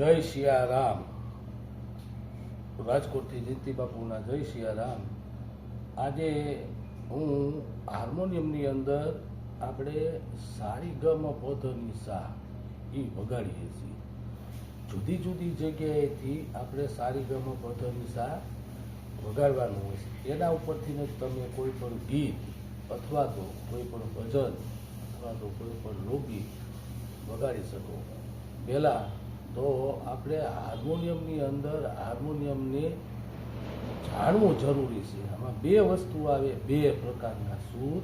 જય સિયારામ રાજકોટથી જીતી બાપુના જય સિયારામ આજે હું હાર્મોનિયમની અંદર આપણે સારી ગમ પોધની સા એ વગાડીએ છીએ. જુદી જુદી જગ્યાએથી આપણે સારી ગમ પોધની સા વગાડવાનું હોય છે. એના ઉપરથી તમે કોઈ પણ ગીત અથવા તો કોઈ પણ ભજન અથવા તો કોઈ પણ લોકગીત વગાડી શકો. પહેલાં તો આપણે હાર્મોનિયમની અંદર હાર્મોનિયમને જાણવું જરૂરી છે. આમાં બે વસ્તુ આવે, બે પ્રકારના સૂર.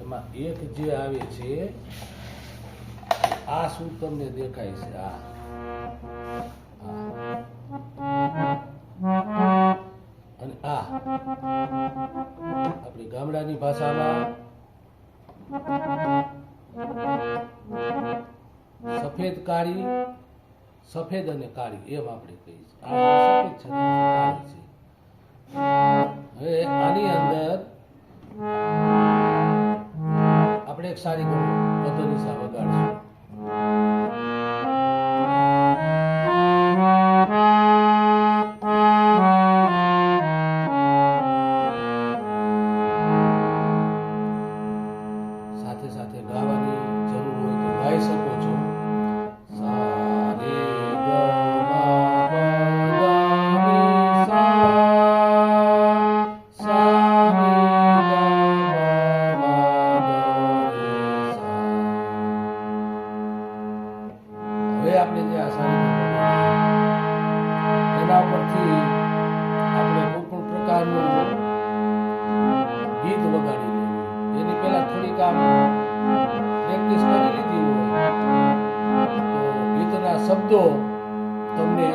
એમાં એક જે આવે છે, આ સૂર તમને દેખાય છે, આ. અને આ. આપણી ગામડાની ભાષામાં સફેદ કાળી સફેદ અને કાળી, એમ આપણે કહીએ છે. હવે આની અંદર આપણે એક સારી પદ્ધતિ સા વગાડશું આપણે જે આ એના પરથી આપણે કોઈ પણ પ્રકારનું ગીત વગાડી એની પહેલા થોડીક આમ પ્રેક્ટિસ કરી લીધી હોય. ગીતના શબ્દો તમને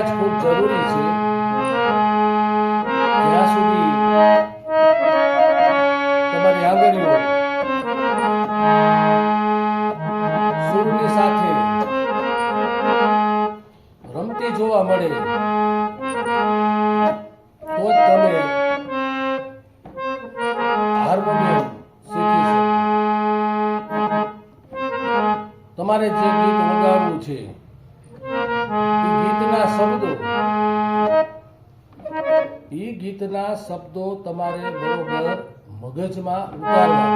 રિયાઝ ખૂબ જરૂરી છે. જ્યાં સુધી તમારી આંગળીઓ સૂરની સાથે રમતી જોવા મળે, તો તમે હાર્મોનિયમ શીખી શકો. તમારે જે ગીત વગાડવું છે ગીતના શબ્દો. એ ગીતના શબ્દો તમારે બરોબર મગજમાં ઉતારવા.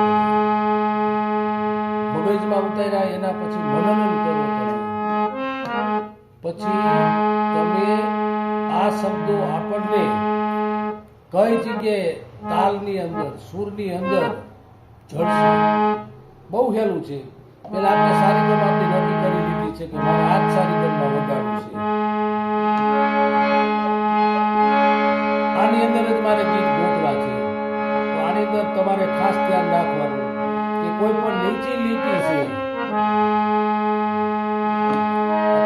મગજમાં ઉતાર્યા એના પછી મનન કરો પછી તમે આ શબ્દો આપણને કઈ જગ્યાએ તાલની અંદર, સૂરની અંદર જડશે. બહુ હેલું છે. પેલા આપણે સારી ગમ આપણી નક્કી કરી લીધી છે કે મારે આ સારી ગમમાં વગાડવું. છે આની અંદર જ મારે ગીત ગોતવા છે તો આની અંદર તમારે ખાસ ધ્યાન રાખવાનું કે કોઈ પણ નીચી લીટી છે.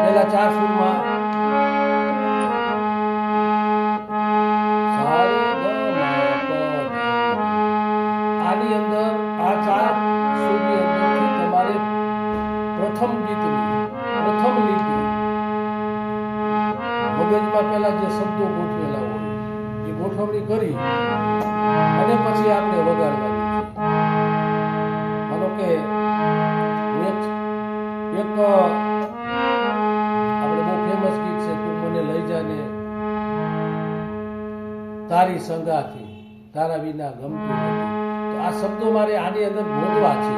પહેલા ચાર સુરમાં. આની અંદર આ ચાર સુરની તમારે પ્રથમ ગીતની, પ્રથમ લીટી. મગજમાં પહેલા જે શબ્દો ગોઠવેલા હોય. ગોઠવણી કરી અને પછી આપણે વગાડવાનું કે એક આપણે બહુ ફેમસ ગીત છે, તું મને લઈ જાને. તારી સંગાથી, તારા વિના ગમતું નથી. તો આ શબ્દો મારે આની અંદર ગોતવા છે.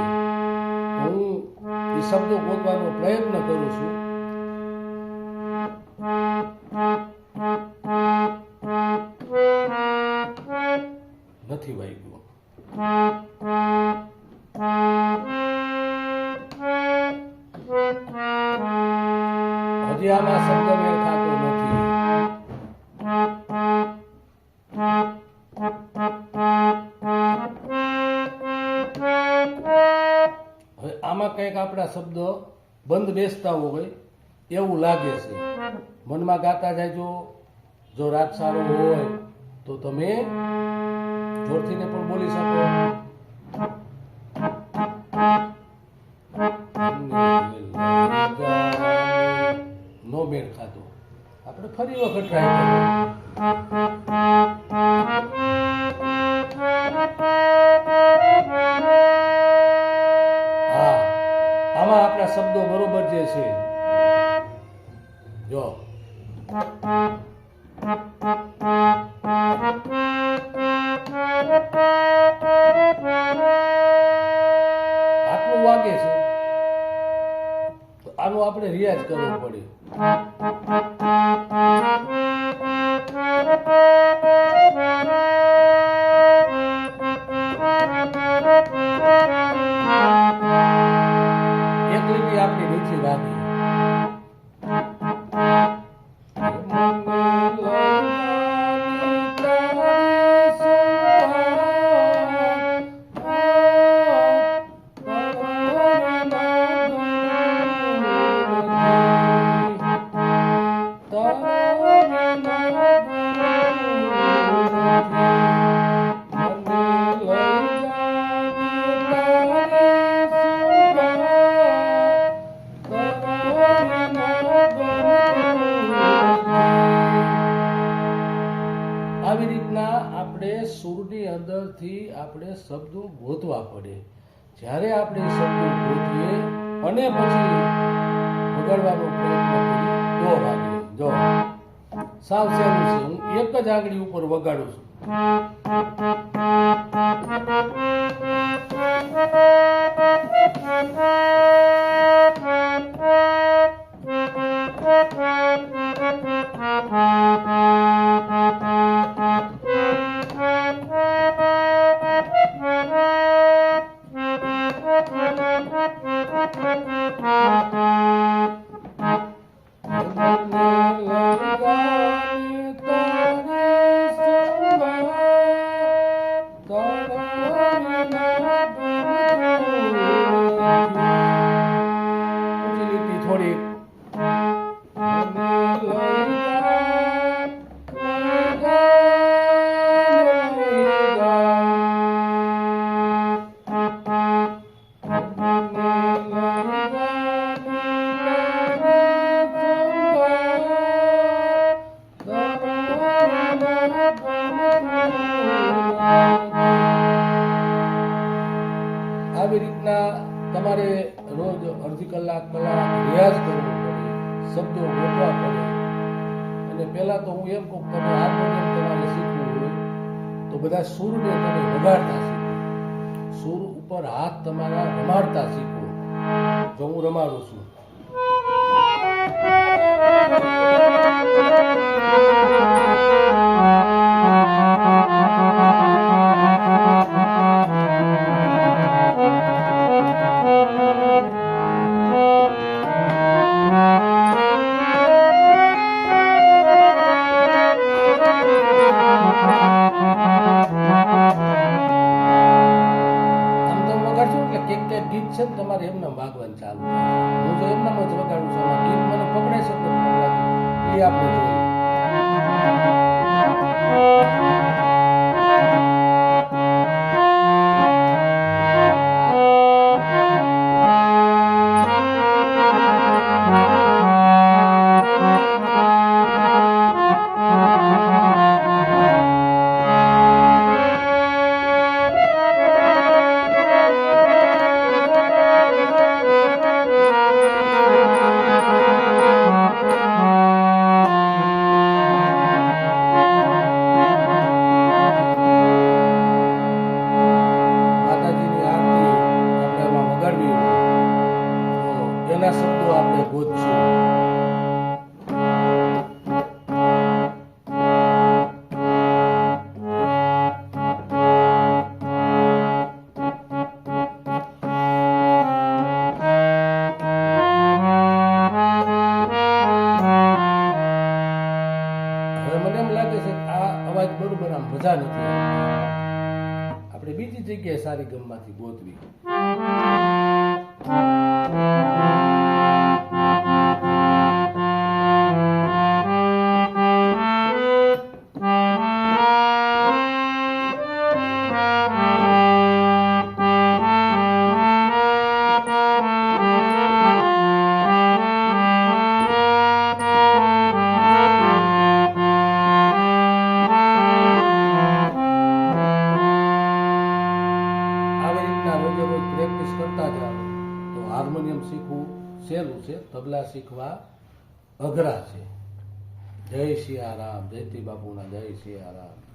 હું એ શબ્દો ગોતવાનો પ્રયત્ન કરું છું. નથી વાગ્યું. હજી આમાં શબ્દ મેળ ખાતો નથી આમાં કંઈક આપણા શબ્દ બંધ બેસતા હોય એવું લાગે છે. મનમાં ગાતા જાજો, જો રાત સારો હોય તો તમે જોરથીને પણ બોલી શકો. નો મેળ ખાતો. આપણે ફરી વખત ટ્રાય કરીએ. લીટી આપણી આવી રીતના આપણે સૂરની અંદરથી આપણે શબ્દો ગોતવા પડે. જ્યારે આપણે શબ્દો ગોતીએ અને પછી વગાડવાનો પ્રયત્ન જો, સાવ સહેલું છે. હું એક જ આંગળી ઉપર વગાડું છું. આવી રીતના તમારે રોજ અડધી કલાક કલાક રિયાઝ કરવો પડે, શબ્દો ગોઠવા પડે. અને પહેલાં તો હું એમ કહું તમે હાર્મોનિયમ તમારે શીખવું હોય, તો બધા સૂરને તમે વગાડતા શીખો. સૂર ઉપર હાથ તમારા રમાડતા શીખો. જો હું રમાડું છું અઘરા છે. જય સિયારામ જયતી બાપુના જય સિયારામ